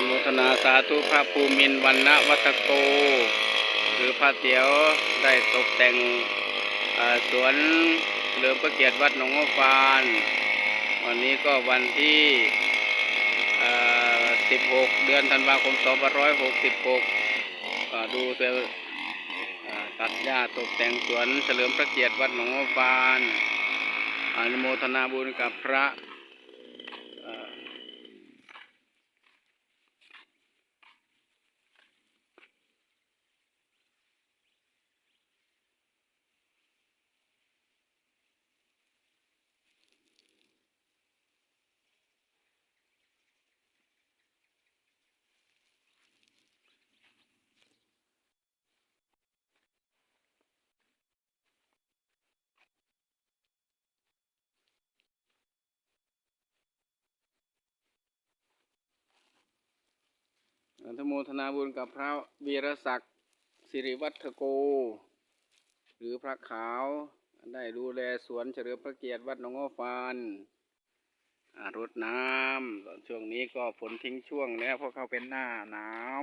อนโมทนาสาธุพระภูมินวันนวัตโกหรือพระเตียวได้ตกแต่งสวนเฉลิมพระเกียรติวัดหนองฟาน วันนี้ก็วันที่ 16 เดือนธันวาคม 2566 ดูเสอ่าตัดหญ้าตกแต่งสวนเฉลิมพระเกียรติวัดหนองฟานอนุโมทนาบุญกับพระ อนุโมทนาบุญกับพระวีรศักดิ์สิริวัฒโก หรือพระขาวได้ดูแลสวนเฉลิมพระเกียรติวัดหนองอ้อฟานอารดน้ำตอนช่วงนี้ก็ฝนทิ้งช่วงแล้วเพราะเขาเป็นหน้าหนาว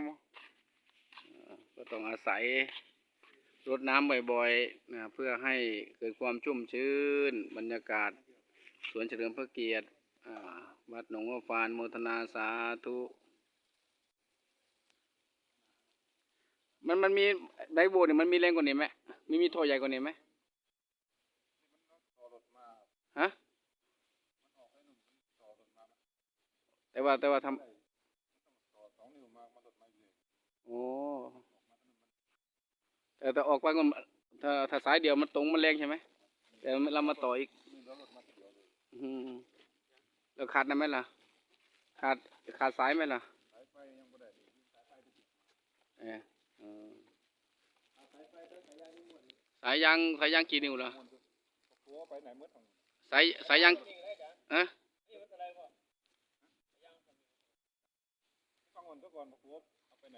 ก็ต้องอาศัยรดน้ำบ่อยๆนะเพื่อให้เกิดความชุ่มชื้น บรรยากาศสวนเฉลิมพระเกียรติวัดหนองอ้อฟานโมทนาสาธุ มันมันมีไดโบเนี่ยมันมีแรงกว่านี้ไหมมีมีท่อใหญ่กว่านี้ไหมฮะแต่ว่าแต่ว่าทำโอ้แต่แต่ออกไปก็ถ้าถ้าสายเดียวมันตรงมันแรงใช่ไหมแต่เรามาต่ออีกอืมแล้วขาดได้ไหมล่ะ ขาดขาดสายไหมล่ะเออเออสาย สายยางสายยางกี่นิ้วเหรอสายสายยางฮะฟังก่อนก่อนผมเอาไปไหน